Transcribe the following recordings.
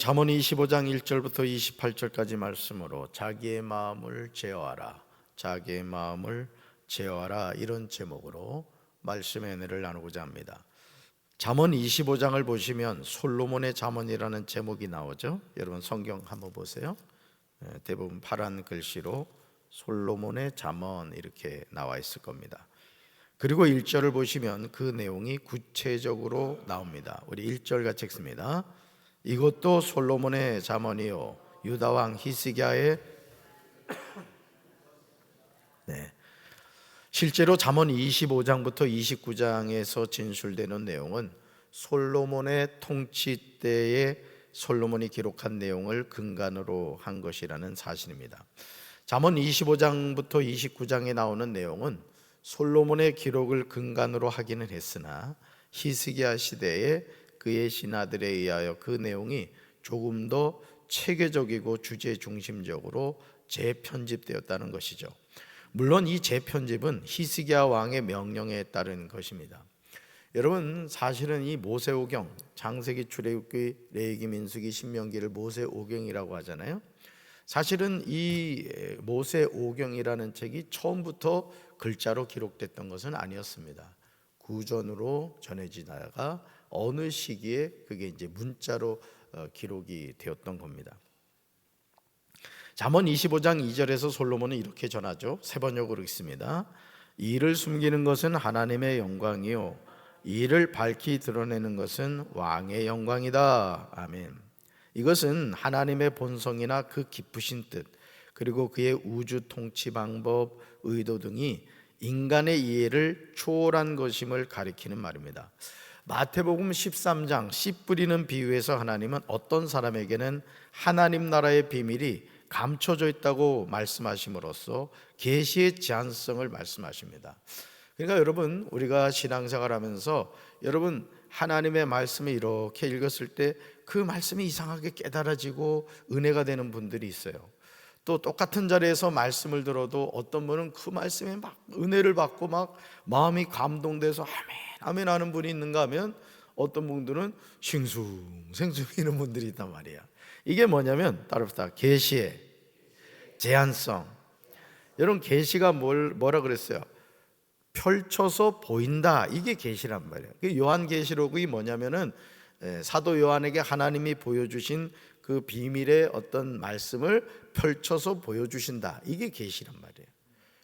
잠언 25장 1절부터 28절까지 말씀으로 자기의 마음을 제어하라. 자기의 마음을 제어하라 이런 제목으로 말씀의 은혜를 나누고자 합니다. 잠언 25장을 보시면 솔로몬의 잠언이라는 제목이 나오죠. 여러분 성경 한번 보세요. 예, 대부분 파란 글씨로 솔로몬의 잠언 이렇게 나와 있을 겁니다. 그리고 1절을 보시면 그 내용이 구체적으로 나옵니다. 우리 1절 같이 읽습니다. 이것도 솔로몬의 잠언이요 유다 왕 히스기야의 네. 실제로 잠언 25장부터 29장에서 진술되는 내용은 솔로몬의 통치 때에 솔로몬이 기록한 내용을 근간으로 한 것이라는 사실입니다. 잠언 25장부터 29장에 나오는 내용은 솔로몬의 기록을 근간으로 하기는 했으나 히스기야 시대에 그의 신하들에 의하여 그 내용이 조금 더 체계적이고 주제 중심적으로 재편집되었다는 것이죠. 물론 이 재편집은 히스기야 왕의 명령에 따른 것입니다. 여러분 사실은 이 모세오경 장세기 출애굽기 레위기 민수기 신명기를 모세오경이라고 하잖아요. 사실은 이 모세오경이라는 책이 처음부터 글자로 기록됐던 것은 아니었습니다. 구전으로 전해지다가 어느 시기에 그게 이제 문자로 어, 기록이 되었던 겁니다. 잠언 25장 2절에서 솔로몬은 이렇게 전하죠. 세 번역으로 읽습니다. 이를 숨기는 것은 하나님의 영광이요 이를 밝히 드러내는 것은 왕의 영광이다. 아멘. 이것은 하나님의 본성이나 그 깊으신 뜻 그리고 그의 우주 통치 방법, 의도 등이 인간의 이해를 초월한 것임을 가리키는 말입니다. 마태복음 13장 씨 뿌리는 비유에서 하나님은 어떤 사람에게는 하나님 나라의 비밀이 감춰져 있다고 말씀하심으로써 계시의 제한성을 말씀하십니다. 그러니까 여러분 우리가 신앙생활 하면서 여러분 하나님의 말씀을 이렇게 읽었을 때 그 말씀이 이상하게 깨달아지고 은혜가 되는 분들이 있어요. 또 똑같은 자리에서 말씀을 들어도 어떤 분은 그 말씀에 막 은혜를 받고 막 마음이 감동돼서 아멘 아멘 하는 분이 있는가 하면 어떤 분들은 싱숭 생숭 이는 분들이 있단 말이야. 이게 뭐냐면 따라붙다 계시의 제한성. 여러분 계시가 뭘 뭐라 그랬어요? 펼쳐서 보인다. 이게 계시란 말이에요. 그 요한 계시록이 뭐냐면은 에, 사도 요한에게 하나님이 보여주신 그 비밀의 어떤 말씀을 펼쳐서 보여주신다. 이게 계시란 말이에요.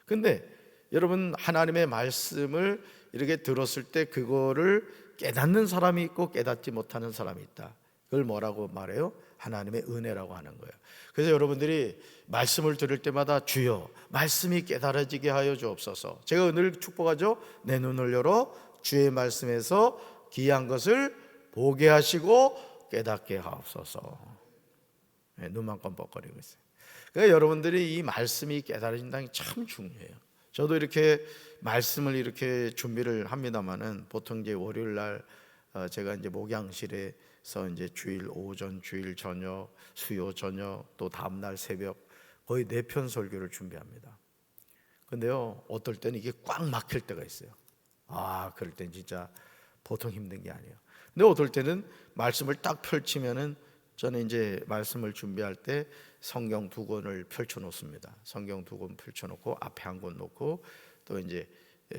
근데 여러분 하나님의 말씀을 이렇게 들었을 때 그거를 깨닫는 사람이 있고 깨닫지 못하는 사람이 있다. 그걸 뭐라고 말해요? 하나님의 은혜라고 하는 거예요. 그래서 여러분들이 말씀을 들을 때마다 주여 말씀이 깨달아지게 하여 주옵소서. 제가 늘 축복하죠. 내 눈을 열어 주의 말씀에서 귀한 것을 보게 하시고 깨닫게 하옵소서. 네, 눈만 껌뻑거리고 있어요. 그러니까 여러분들이 이 말씀이 깨달아진다는 게 참 중요해요. 저도 이렇게 말씀을 이렇게 준비를 합니다만은 보통 이제 월요일 날 어, 제가 이제 목양실에서 이제 주일 오전, 주일 저녁, 수요 저녁 또 다음 날 새벽 거의 네 편 설교를 준비합니다. 근데요 어떨 때는 이게 꽉 막힐 때가 있어요. 아 그럴 땐 진짜 보통 힘든 게 아니에요. 근데 어떨 때는 말씀을 딱 펼치면은 저는 이제 말씀을 준비할 때 성경 두 권을 펼쳐 놓습니다. 성경 두 권 펼쳐 놓고 앞에 한 권 놓고 또 이제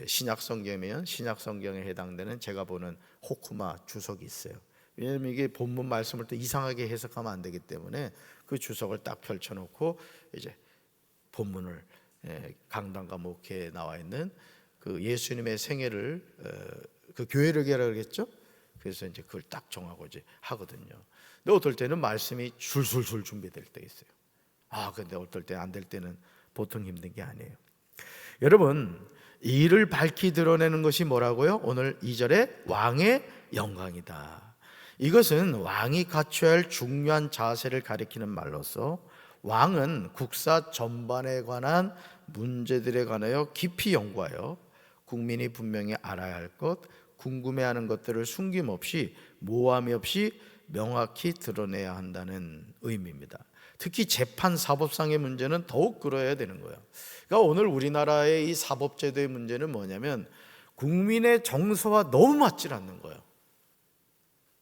신약 성경이면 신약 성경에 해당되는 제가 보는 호쿠마 주석이 있어요. 왜냐하면 이게 본문 말씀을 또 이상하게 해석하면 안 되기 때문에 그 주석을 딱 펼쳐 놓고 이제 본문을 예, 강단과 목회에 나와 있는 그 예수님의 생애를 어, 그 교회력이라 그러겠죠. 그래서 이제 그걸 딱 정하고 이제 하거든요. 근데 어떨 때는 말씀이 줄줄줄 준비될 때 있어요. 아, 근데 어떨 때 안 될 때는 보통 힘든 게 아니에요. 여러분, 이를 밝히 드러내는 것이 뭐라고요? 오늘 2절에 왕의 영광이다. 이것은 왕이 갖춰야 할 중요한 자세를 가리키는 말로서 왕은 국사 전반에 관한 문제들에 관하여 깊이 연구하여 국민이 분명히 알아야 할 것, 궁금해하는 것들을 숨김없이 모함이 없이 명확히 드러내야 한다는 의미입니다. 특히 재판 사법상의 문제는 더욱 그러야 되는 거예요. 그러니까 오늘 우리나라의 이 사법제도의 문제는 뭐냐면 국민의 정서와 너무 맞질 않는 거예요.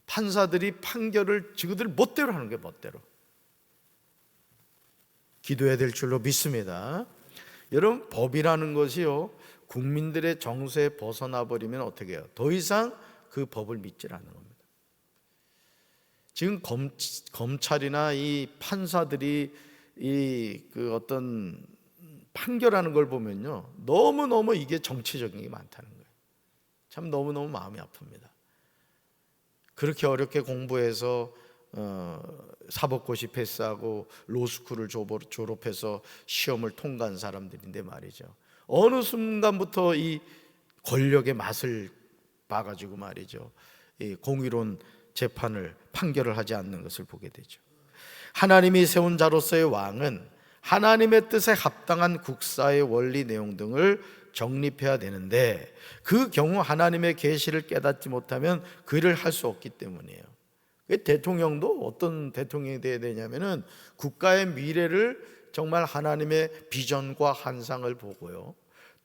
판사들이 판결을 지그들 멋대로 하는 게 멋대로. 기도해야 될 줄로 믿습니다. 여러분 법이라는 것이요 국민들의 정서에 벗어나 버리면 어떻게 해요? 더 이상 그 법을 믿질 않는 겁니다. 지금 검, 검찰이나 이 판사들이 이 그 어떤 판결하는 걸 보면요 너무 너무 이게 정치적인 게 많다는 거예요. 참 너무 너무 마음이 아픕니다. 그렇게 어렵게 공부해서 어, 사법고시 패스하고 로스쿨을 졸업- 졸업해서 시험을 통과한 사람들인데 말이죠. 어느 순간부터 이 권력의 맛을 봐가지고 말이죠. 이 공의로운 재판을 판결을 하지 않는 것을 보게 되죠. 하나님이 세운 자로서의 왕은 하나님의 뜻에 합당한 국사의 원리 내용 등을 정립해야 되는데 그 경우 하나님의 계시를 깨닫지 못하면 그 일을 할 수 없기 때문이에요. 그 대통령도 어떤 대통령이 돼야 되냐면은 국가의 미래를 정말 하나님의 비전과 환상을 보고요.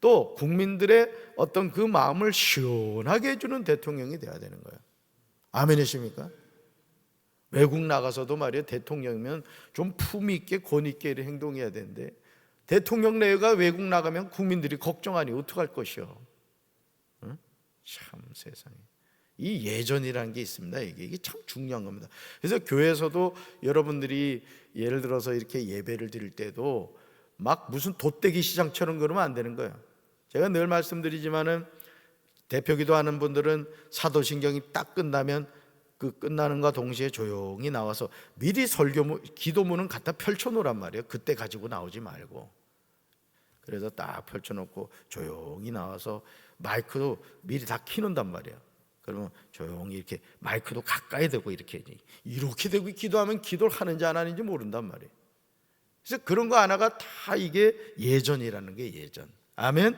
또 국민들의 어떤 그 마음을 시원하게 해주는 대통령이 돼야 되는 거예요. 아멘이십니까? 외국 나가서도 말이에요. 대통령이면 좀 품위 있게 권위 있게 행동해야 되는데 대통령 내가 외국 나가면 국민들이 걱정하니 어떡할 것이요. 응? 참 세상에. 이 예전이라는 게 있습니다. 이게, 이게 참 중요한 겁니다. 그래서 교회에서도 여러분들이 예를 들어서 이렇게 예배를 드릴 때도 막 무슨 돗대기 시장처럼 그러면 안 되는 거예요. 제가 늘 말씀드리지만은 대표 기도 하는 분들은 사도신경이 딱 끝나면 그 끝나는과 동시에 조용히 나와서 미리 설교문 기도문은 갖다 펼쳐 놓으란 말이에요. 그때 가지고 나오지 말고. 그래서 딱 펼쳐 놓고 조용히 나와서 마이크도 미리 다 키는단 말이에요. 그러면 조용히 이렇게 마이크도 가까이 대고 이렇게 이렇게 대고 기도하면 기도를 하는지 안 하는지 모른단 말이에요. 그래서 그런 거 하나가 다 이게 예전이라는 게 예전. 아멘.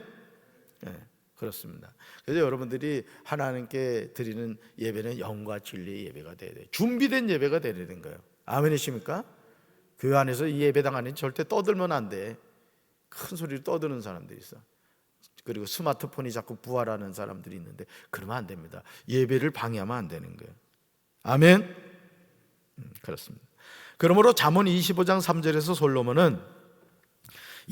네, 그렇습니다. 그래서 여러분들이 하나님께 드리는 예배는 영과 진리의 예배가 돼야 돼. 준비된 예배가 되는 거예요. 아멘이십니까? 교회 안에서 이 예배당 안에 절대 떠들면 안 돼. 큰 소리로 떠드는 사람들이 있어. 그리고 스마트폰이 자꾸 부활하는 사람들이 있는데 그러면 안 됩니다. 예배를 방해하면 안 되는 거예요. 아멘. 음, 그렇습니다. 그러므로 잠언 25장 3절에서 솔로몬은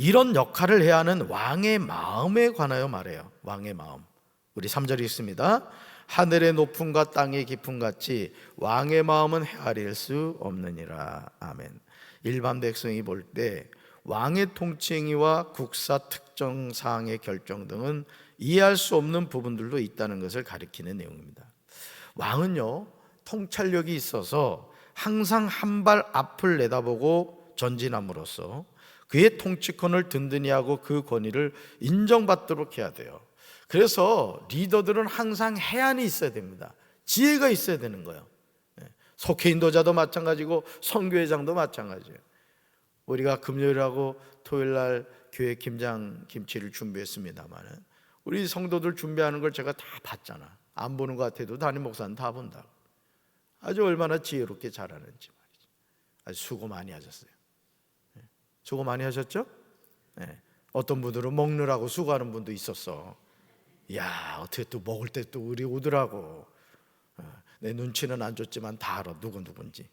이런 역할을 해야 하는 왕의 마음에 관하여 말해요. 왕의 마음. 우리 3절이 있습니다. 하늘의 높음과 땅의 깊음 같이 왕의 마음은 헤아릴 수 없느니라. 아멘. 일반 백성이 볼 때 왕의 통치행위와 국사 특정 사항의 결정 등은 이해할 수 없는 부분들도 있다는 것을 가리키는 내용입니다. 왕은요 통찰력이 있어서 항상 한 발 앞을 내다보고 전진함으로써 그의 통치권을 든든히 하고 그 권위를 인정받도록 해야 돼요. 그래서 리더들은 항상 해안이 있어야 됩니다. 지혜가 있어야 되는 거예요. 예. 속해 인도자도 마찬가지고 선교회장도 마찬가지예요. 우리가 금요일하고 토요일 날 교회 김장 김치를 준비했습니다만은 우리 성도들 준비하는 걸 제가 다 봤잖아. 안 보는 것 같아도 담임 목사는 다 본다. 아주 얼마나 지혜롭게 잘하는지 말이죠. 아주 수고 많이 하셨어요. 예. 수고 많이 하셨죠? 예. 어떤 분들은 먹느라고 수고하는 분도 있었어. 야 어떻게 또 먹을 때 또 우리 오더라고. 어, 내 눈치는 안 줬지만 다 알아 누구 누군지.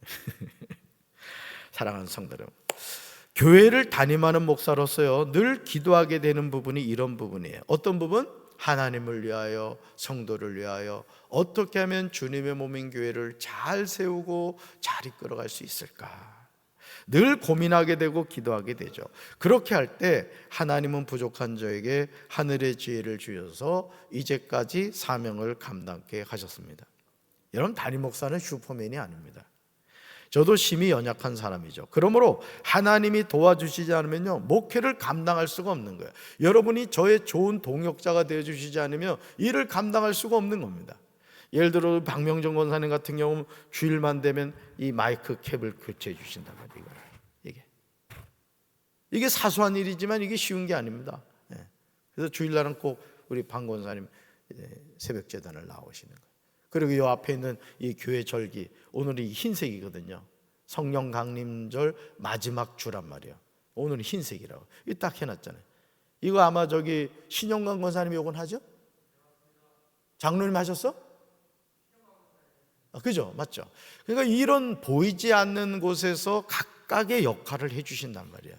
사랑하는 여러분, 교회를 담임하는 목사로서요 늘 기도하게 되는 부분이 이런 부분이에요. 어떤 부분? 하나님을 위하여 성도를 위하여 어떻게 하면 주님의 몸인 교회를 잘 세우고 잘 이끌어갈 수 있을까? 늘 고민하게 되고 기도하게 되죠. 그렇게 할 때 하나님은 부족한 저에게 하늘의 지혜를 주셔서 이제까지 사명을 감당케 하셨습니다. 여러분 담임 목사는 슈퍼맨이 아닙니다. 저도 심히 연약한 사람이죠. 그러므로 하나님이 도와주시지 않으면요, 목회를 감당할 수가 없는 거예요. 여러분이 저의 좋은 동역자가 되어 주시지 않으면 일을 감당할 수가 없는 겁니다. 예를 들어 박명정 권사님 같은 경우 주일만 되면 이 마이크 캡을 교체해 주신단 말이에요. 이게 이게 사소한 일이지만 이게 쉬운 게 아닙니다. 예. 그래서 주일날은 꼭 우리 방 권사님 예, 새벽 재단을 나오시는 거예요. 그리고 이 앞에 있는 이 교회 절기 오늘이 흰색이거든요. 성령 강림절 마지막 주란 말이에요. 오늘은 흰색이라고. 이 딱 해놨잖아요. 이거 아마 저기 신영관 권사님이 요건 하죠? 장로님 하셨어? 아, 그죠? 맞죠? 그러니까 이런 보이지 않는 곳에서 각각의 역할을 해주신단 말이야.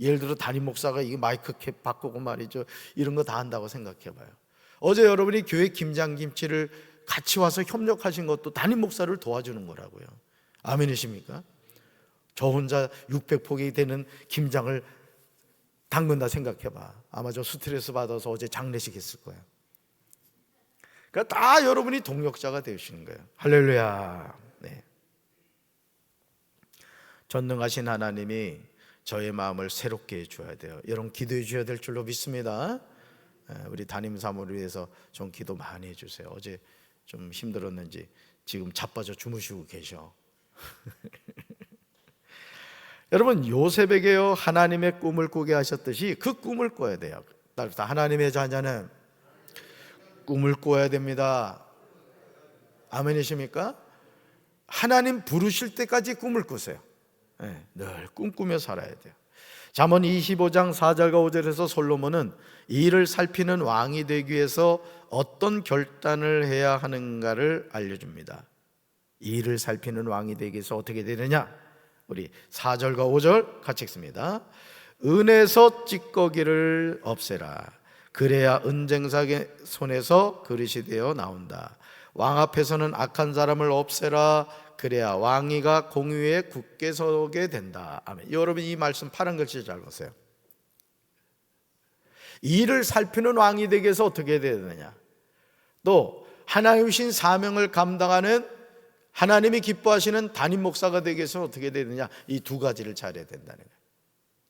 예를 들어 담임 목사가 이 마이크 캡 바꾸고 말이죠. 이런 거 다 한다고 생각해봐요. 어제 여러분이 교회 김장김치를 같이 와서 협력하신 것도 담임 목사를 도와주는 거라고요. 아멘이십니까? 저 혼자 600폭이 되는 김장을 담근다 생각해봐. 아마 저 스트레스 받아서 어제 장례식 했을 거야. 그러니까 다 여러분이 동력자가 되시는 거예요. 할렐루야. 네. 전능하신 하나님이 저의 마음을 새롭게 해줘야 돼요. 여러분 기도해 줘야 될 줄로 믿습니다. 예, 우리 담임 사모를 위해서 좀 기도 많이 해주세요. 어제 좀 힘들었는지 지금 자빠져 주무시고 계셔. 여러분 요셉에게요 하나님의 꿈을 꾸게 하셨듯이 그 꿈을 꿔야 돼요. 하나님의 자녀는 꿈을 꿔야 됩니다. 아멘이십니까? 하나님 부르실 때까지 꿈을 꾸세요. 네, 늘 꿈꾸며 살아야 돼요. 잠언 25장 4절과 5절에서 솔로몬은 이를 살피는 왕이 되기 위해서 어떤 결단을 해야 하는가를 알려줍니다. 이를 살피는 왕이 되기 위해서 어떻게 되느냐? 우리 4절과 5절 같이 읽습니다. 은에서 찌꺼기를 없애라. 그래야 은쟁사의 손에서 그릇이 되어 나온다. 왕 앞에서는 악한 사람을 없애라. 그래야 왕위가 공유에 굳게 서게 된다. 아멘. 여러분 이 말씀 파란 글씨 잘 보세요. 이를 살피는 왕이 되기 위해서 어떻게 돼야 되느냐? 또 하나님 신 사명을 감당하는 하나님이 기뻐하시는 담임 목사가 되기 위해서 어떻게 되느냐? 이 두 가지를 잘해야 된다는 거예요.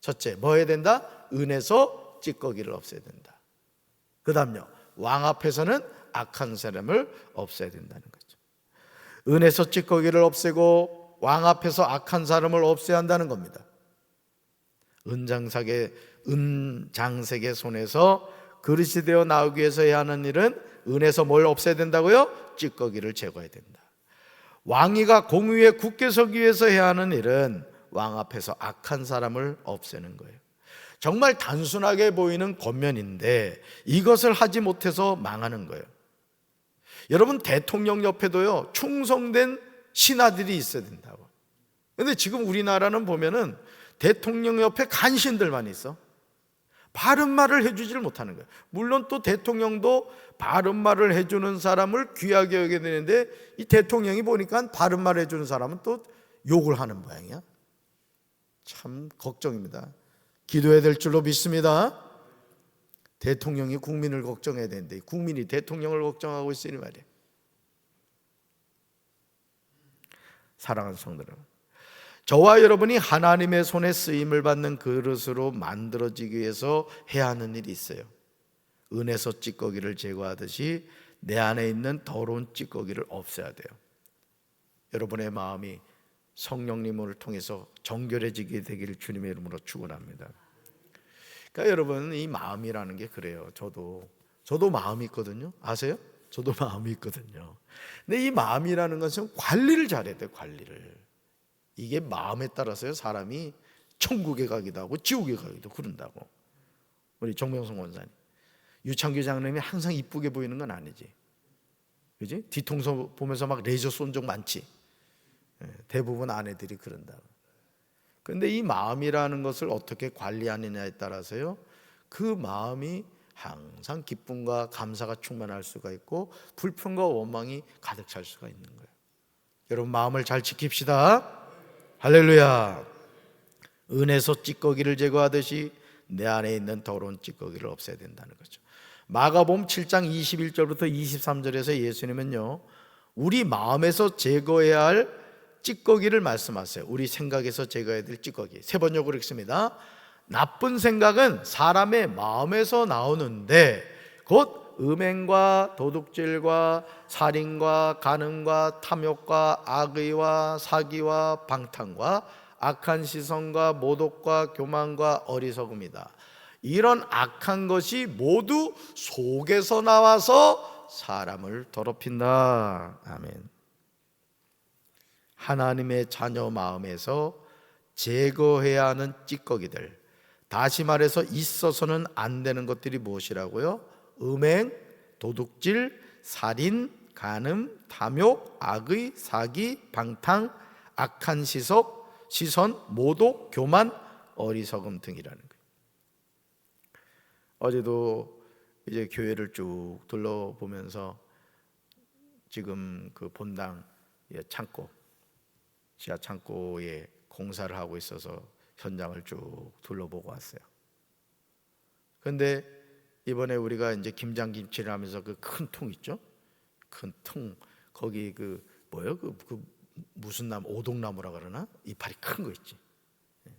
첫째, 뭐 해야 된다? 은에서 찌꺼기를 없애야 된다. 그 다음요, 왕 앞에서는 악한 사람을 없애야 된다는 거죠. 은에서 찌꺼기를 없애고 왕 앞에서 악한 사람을 없애야 한다는 겁니다. 은장색의 은장색의 손에서 그릇이 되어 나오기 위해서 해야 하는 일은 은에서 뭘 없애야 된다고요? 찌꺼기를 제거해야 된다. 왕위가 공위에 굳게 서기 위해서 해야 하는 일은 왕 앞에서 악한 사람을 없애는 거예요. 정말 단순하게 보이는 겉면인데 이것을 하지 못해서 망하는 거예요. 여러분 대통령 옆에도요 충성된 신하들이 있어야 된다고. 근데 지금 우리나라는 보면은 대통령 옆에 간신들만 있어. 바른 말을 해주지를 못하는 거예요. 물론 또 대통령도 바른 말을 해주는 사람을 귀하게 여겨야 되는데 이 대통령이 보니까 바른 말 해주는 사람은 또 욕을 하는 모양이야. 참 걱정입니다. 기도해야 될 줄로 믿습니다. 대통령이 국민을 걱정해야 되는데 국민이 대통령을 걱정하고 있으니 말이에요. 사랑하는 성도들 저와 여러분이 하나님의 손에 쓰임을 받는 그릇으로 만들어지기 위해서 해야 하는 일이 있어요. 은에서 찌꺼기를 제거하듯이 내 안에 있는 더러운 찌꺼기를 없애야 돼요. 여러분의 마음이 성령님을 통해서 정결해지게 되기를 주님의 이름으로 축원합니다. 그러니까 여러분 이 마음이라는 게 그래요. 저도 저도 마음이 있거든요. 아세요? 저도 마음이 있거든요. 근데 이 마음이라는 것은 관리를 잘해야 돼요. 관리를. 이게 마음에 따라서요 사람이 천국에 가기도 하고 지옥에 가기도 그런다고 우리 정명성 원사님 유창규 장님이 항상 이쁘게 보이는 건 아니지 그지 뒤통수 보면서 막 레이저 쏜 적 많지 예, 대부분 아내들이 그런다고 그런데 이 마음이라는 것을 어떻게 관리하느냐에 따라서요 그 마음이 항상 기쁨과 감사가 충만할 수가 있고 불평과 원망이 가득 찰 수가 있는 거예요 여러분 마음을 잘 지킵시다 할렐루야. 은에서 찌꺼기를 제거하듯이 내 안에 있는 더러운 찌꺼기를 없애야 된다는 거죠. 마가복음 7장 21절부터 23절에서 예수님은요. 우리 마음에서 제거해야 할 찌꺼기를 말씀하세요. 우리 생각에서 제거해야 될 찌꺼기. 세 번역으로 읽습니다. 나쁜 생각은 사람의 마음에서 나오는데 곧 음행과 도둑질과 살인과 간음과 탐욕과 악의와 사기와 방탕과 악한 시선과 모독과 교만과 어리석음이다. 이런 악한 것이 모두 속에서 나와서 사람을 더럽힌다. 아멘. 하나님의 자녀 마음에서 제거해야 하는 찌꺼기들. 다시 말해서 있어서는 안 되는 것들이 무엇이라고요? 음행, 도둑질, 살인, 간음, 탐욕, 악의, 사기, 방탕, 악한 시석, 시선, 모독, 교만, 어리석음 등이라는 거예요. 어제도 이제 교회를 쭉 둘러보면서 지금 그 본당 예, 창고 지하 창고에 공사를 하고 있어서 현장을 쭉 둘러보고 왔어요. 근데 이번에 우리가 이제 김장김치를 하면서 그 큰 통 있죠? 큰 통 거기 그 뭐요? 그, 그 무슨 나무 오동나무라 그러나 이파리 큰 거 있지. 예.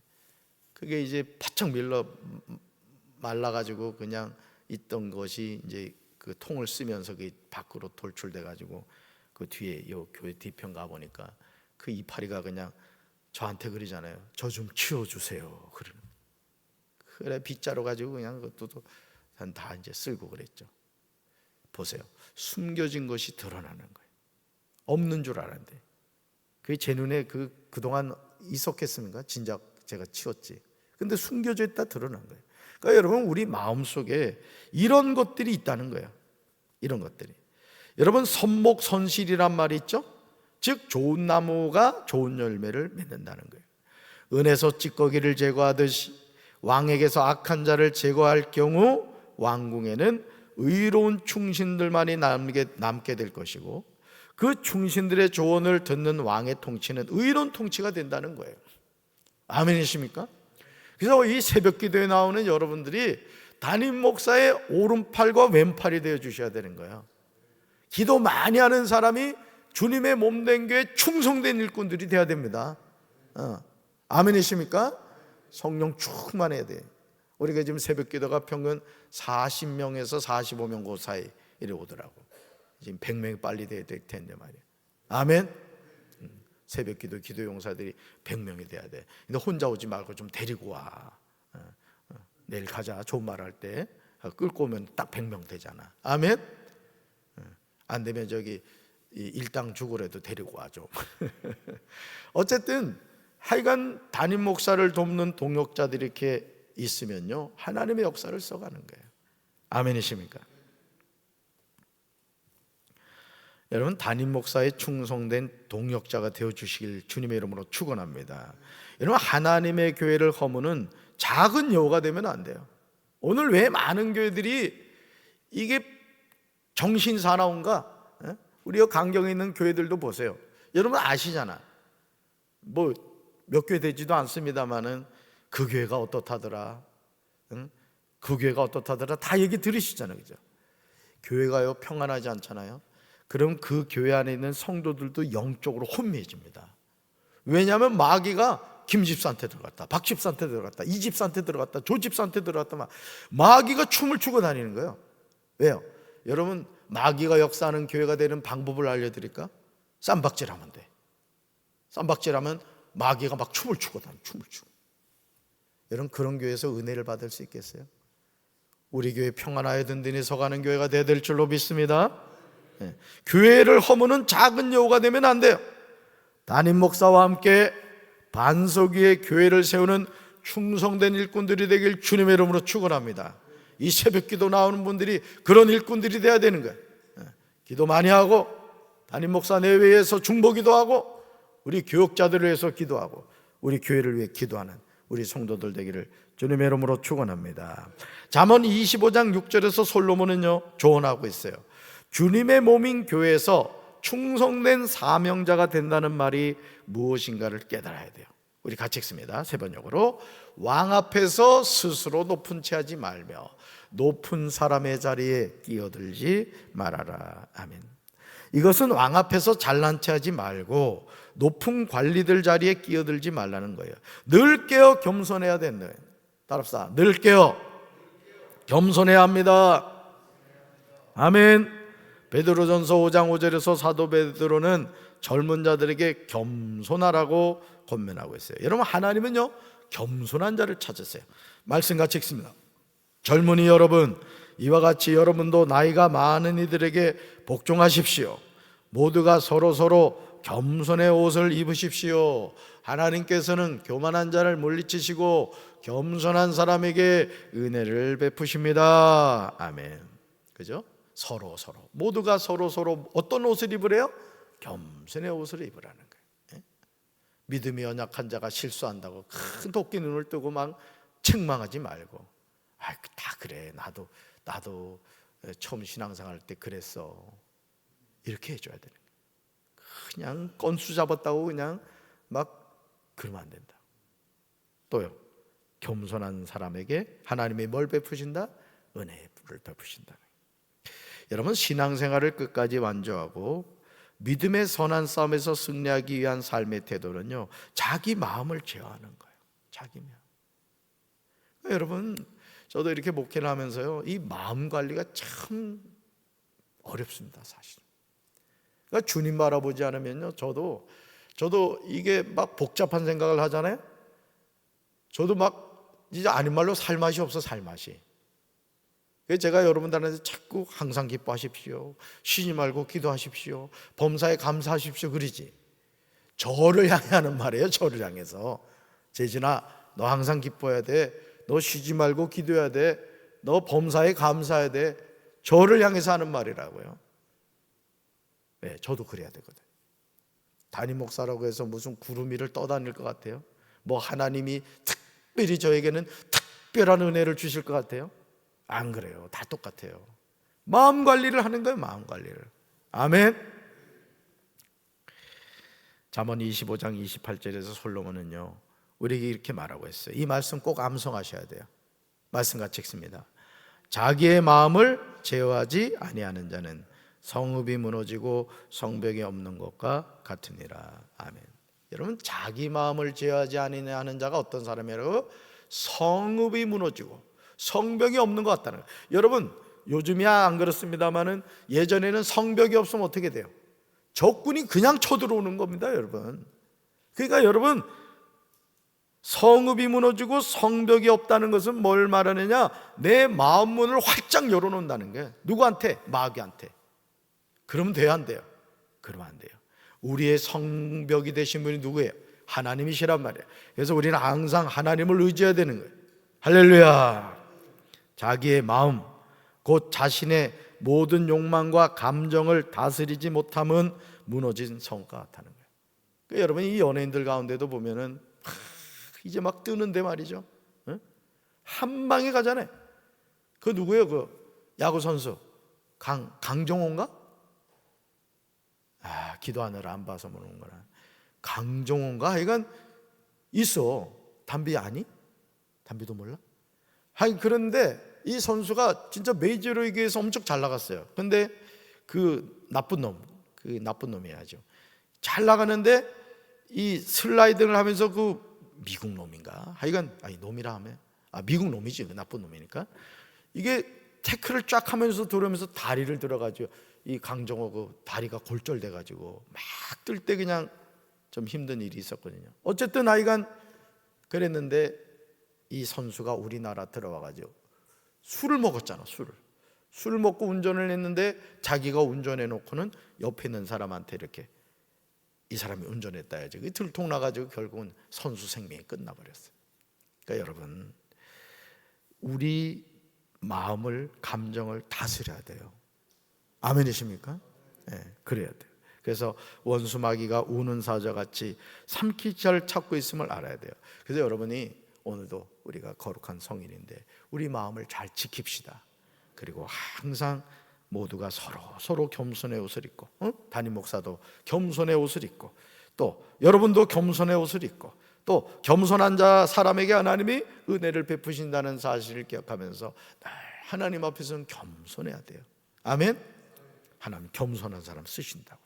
그게 이제 바짝 밀러 말라가지고 그냥 있던 것이 이제 그 통을 쓰면서 그 밖으로 돌출돼 가지고 그 뒤에 요 교회 뒤편 가 보니까 그 이파리가 그냥 저한테 그러잖아요. 저 좀 키워주세요. 그러는. 그래 빗자루 가지고 그냥 그것도 다 이제 쓸고 그랬죠. 보세요. 숨겨진 것이 드러나는 거예요. 없는 줄 알았는데 그게 제 눈에 그 그동안 있었겠습니까? 진작 제가 치웠지. 근데 숨겨져 있다 드러난 거예요. 그러니까 여러분 우리 마음 속에 이런 것들이 있다는 거예요. 이런 것들이. 여러분 선목 선실이란 말이 있죠? 즉 좋은 나무가 좋은 열매를 맺는다는 거예요. 은에서 찌꺼기를 제거하듯이 왕에게서 악한 자를 제거할 경우 왕궁에는 의로운 충신들만이 남게, 남게 될 것이고 그 충신들의 조언을 듣는 왕의 통치는 의로운 통치가 된다는 거예요. 아멘이십니까? 그래서 이 새벽 기도에 나오는 여러분들이 담임 목사의 오른팔과 왼팔이 되어 주셔야 되는 거예요. 기도 많이 하는 사람이 주님의 몸 된 교회 충성된 일꾼들이 되어야 됩니다. 어. 아멘이십니까? 성령 충만해야 돼. 우리가 지금 새벽 기도가 평균 40명에서 45명 그 사이 이래 오더라고. 지금 100명이 빨리 돼야 될 텐데 말이야. 아멘. 음, 새벽 기도 기도 용사들이 100명이 돼야 돼. 근데 혼자 오지 말고 좀 데리고 와. 어, 어. 내일 가자. 좋은 말 할 때. 끌고 오면 딱 100명 되잖아. 아멘. 안 되면 저기 일당 주고라도 데리고 와줘. 어쨌든 하여간 담임 목사를 돕는 동역자들이 이렇게 있으면요 하나님의 역사를 써가는 거예요. 아멘이십니까? 여러분 담임 목사에 충성된 동역자가 되어 주시길 주님의 이름으로 축원합니다. 여러분 하나님의 교회를 허무는 작은 여우가 되면 안 돼요. 오늘 왜 많은 교회들이 이게 정신 사나운가? 예? 우리 강경에 있는 교회들도 보세요. 여러분 아시잖아. 뭐 몇 교회 되지도 않습니다만은 그 교회가 어떻다더라. 응? 그 교회가 어떻다더라. 다 얘기 들으시잖아요. 그죠? 교회가요 평안하지 않잖아요. 그럼 그 교회 안에 있는 성도들도 영적으로 혼미해집니다. 왜냐하면 마귀가 김 집사한테 들어갔다, 박 집사한테 들어갔다, 이 집사한테 들어갔다, 조 집사한테 들어갔다 막 마귀가 춤을 추고 다니는 거예요. 왜요? 여러분 마귀가 역사하는 교회가 되는 방법을 알려드릴까? 쌈박질하면 돼. 쌈박질하면 마귀가 막 춤을 다니, 춤을 추고. 여러분 그런 교회에서 은혜를 받을 수 있겠어요? 우리 교회 평안하여 든든히 서가는 교회가 되야 될 줄로 믿습니다. 네. 교회를 허무는 작은 여우가 되면 안 돼요. 담임 목사와 함께 반석 위에 교회를 세우는 충성된 일꾼들이 되길 주님의 이름으로 축원합니다. 이 새벽 기도 나오는 분들이 그런 일꾼들이 돼야 되는 거예요. 예. 기도 많이 하고 담임 목사 내외에서 중보 기도 하고 우리 교육자들을 위해서 기도하고 우리 교회를 위해 기도하는 우리 성도들 되기를 주님의 이름으로 축원합니다. 잠언 25장 6절에서 솔로몬은요 조언하고 있어요. 주님의 몸인 교회에서 충성된 사명자가 된다는 말이 무엇인가를 깨달아야 돼요. 우리 같이 읽습니다. 세 번역으로 왕 앞에서 스스로 높은 채하지 말며 높은 사람의 자리에 끼어들지 말아라. 아멘. 이것은 왕 앞에서 잘난 체하지 말고 높은 관리들 자리에 끼어들지 말라는 거예요. 늘 깨어 겸손해야 된다. 따라합시다. 늘 깨어 겸손해야 합니다. 아멘. 베드로전서 5장 5절에서 사도 베드로는 젊은 자들에게 겸손하라고 권면하고 있어요. 여러분 하나님은요 겸손한 자를 찾으세요. 말씀 같이 읽습니다. 젊은이 여러분, 이와 같이 여러분도 나이가 많은 이들에게 복종하십시오. 모두가 서로 서로 겸손의 옷을 입으십시오. 하나님께서는 교만한 자를 물리치시고 겸손한 사람에게 은혜를 베푸십니다. 아멘. 그죠? 서로 서로 모두가 서로 서로 어떤 옷을 입으래요? 겸손의 옷을 입으라는 거예요. 예? 믿음이 연약한 자가 실수한다고 큰 도끼 눈을 뜨고 막 책망하지 말고 아 다 그래 나도 나도 처음 신앙생활 때 그랬어 이렇게 해줘야 되는 거예요. 그냥 건수 잡았다고 그냥 막 그러면 안 된다. 또요 겸손한 사람에게 하나님이 뭘 베푸신다? 불을 베푸신다. 여러분 신앙생활을 끝까지 완주하고 믿음의 선한 싸움에서 승리하기 위한 삶의 태도는요 자기 마음을 제어하는 거예요. 자기 마음. 그러니까 여러분 저도 이렇게 목회를 하면서요 이 마음 관리가 참 어렵습니다 사실. 그러니까 주님 바라보지 않으면요 저도 저도 이게 막 복잡한 생각을 하잖아요. 저도 막 이제 아닌 말로 살 맛이 없어 살 맛이. 제가 여러분들한테 자꾸 항상 기뻐하십시오. 쉬지 말고 기도하십시오. 범사에 감사하십시오. 그러지. 저를 향해 하는 말이에요. 저를 향해서. 재진아, 너 항상 기뻐해야 돼. 너 쉬지 말고 기도해야 돼. 너 범사에 감사해야 돼. 저를 향해서 하는 말이라고요. 네, 저도 그래야 되거든. 담임 목사라고 해서 무슨 구름 위를 떠다닐 것 같아요? 뭐 하나님이 특별히 저에게는 특별한 은혜를 주실 것 같아요? 안 그래요. 다 똑같아요. 마음 관리를 하는 거예요. 마음 관리를. 아멘. 잠언 25장 28절에서 솔로몬은요. 우리에게 이렇게 말하고 있어요. 이 말씀 꼭 암송하셔야 돼요. 말씀 같이 읽습니다. 자기의 마음을 제어하지 아니하는 자는 성읍이 무너지고 성벽이 없는 것과 같으니라. 아멘. 여러분 자기 마음을 제어하지 아니하는 자가 어떤 사람이라고? 성읍이 무너지고 성벽이 없는 것 같다는 거예요. 여러분 요즘이야 안 그렇습니다만은 예전에는 성벽이 없으면 어떻게 돼요? 적군이 그냥 쳐들어오는 겁니다, 여러분. 그러니까 여러분 성읍이 무너지고 성벽이 없다는 것은 뭘 말하느냐? 내 마음 문을 활짝 열어놓는다는 게 누구한테? 마귀한테. 그러면 돼요, 안 돼요? 그러면 안 돼요. 우리의 성벽이 되신 분이 누구예요? 하나님이시란 말이에요. 그래서 우리는 항상 하나님을 의지해야 되는 거예요. 할렐루야. 자기의 마음, 곧 자신의 모든 욕망과 감정을 다스리지 못함은 무너진 성과 같다는 거예요. 그러니까 여러분 이 연예인들 가운데도 보면은 하, 이제 막 뜨는데 말이죠. 응? 한 방에 가잖아요. 그 누구예요? 그 야구 선수 강 강정호인가? 아 기도하느라 안 봐서 모르는 거라. 강정호인가? 하여간 있어. 담비 아니? 담비도 몰라? 하여 그런데 이 선수가 진짜 메이저리그에서 엄청 잘 나갔어요. 근데 그 나쁜 놈, 그 나쁜 놈이야죠. 잘 나가는데 이 슬라이딩을 하면서 그 미국 놈인가? 하여간 아니 놈이라 하면 아 미국 놈이지 그 나쁜 놈이니까 이게 태클을 쫙 하면서 들어오면서 다리를 들어가지고 이 강정호 그 다리가 골절돼 가지고 막 뜰 때 그냥 좀 힘든 일이 있었거든요. 어쨌든 하여간 그랬는데 이 선수가 우리나라 들어와 가지고 술을 먹었잖아, 술을. 술을 먹고 운전을 했는데 자기가 운전해 놓고는 옆에 있는 사람한테 이렇게 이 사람이 운전했다 해야지. 그 들통 나가지고 결국은 선수 생명이 끝나버렸어요. 그러니까 여러분, 우리 마음을, 감정을 다스려야 돼요. 아멘이십니까? 네, 그래야 돼요. 그래서 원수 마귀가 우는 사자 같이 삼키잘 찾고 있음을 알아야 돼요. 그래서 여러분이 오늘도 우리가 거룩한 성인인데 우리 마음을 잘 지킵시다. 그리고 항상 모두가 서로 서로 겸손의 옷을 입고 어? 담임 목사도 겸손의 옷을 입고 또 여러분도 겸손의 옷을 입고 또 겸손한 자 사람에게 하나님이 은혜를 베푸신다는 사실을 기억하면서 늘 하나님 앞에서는 겸손해야 돼요. 아멘. 하나님 겸손한 사람 쓰신다고.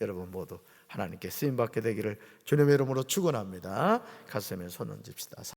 여러분 모두 하나님께 쓰임 받게 되기를 주님의 이름으로 축원합니다. 가슴에 손 얹읍시다.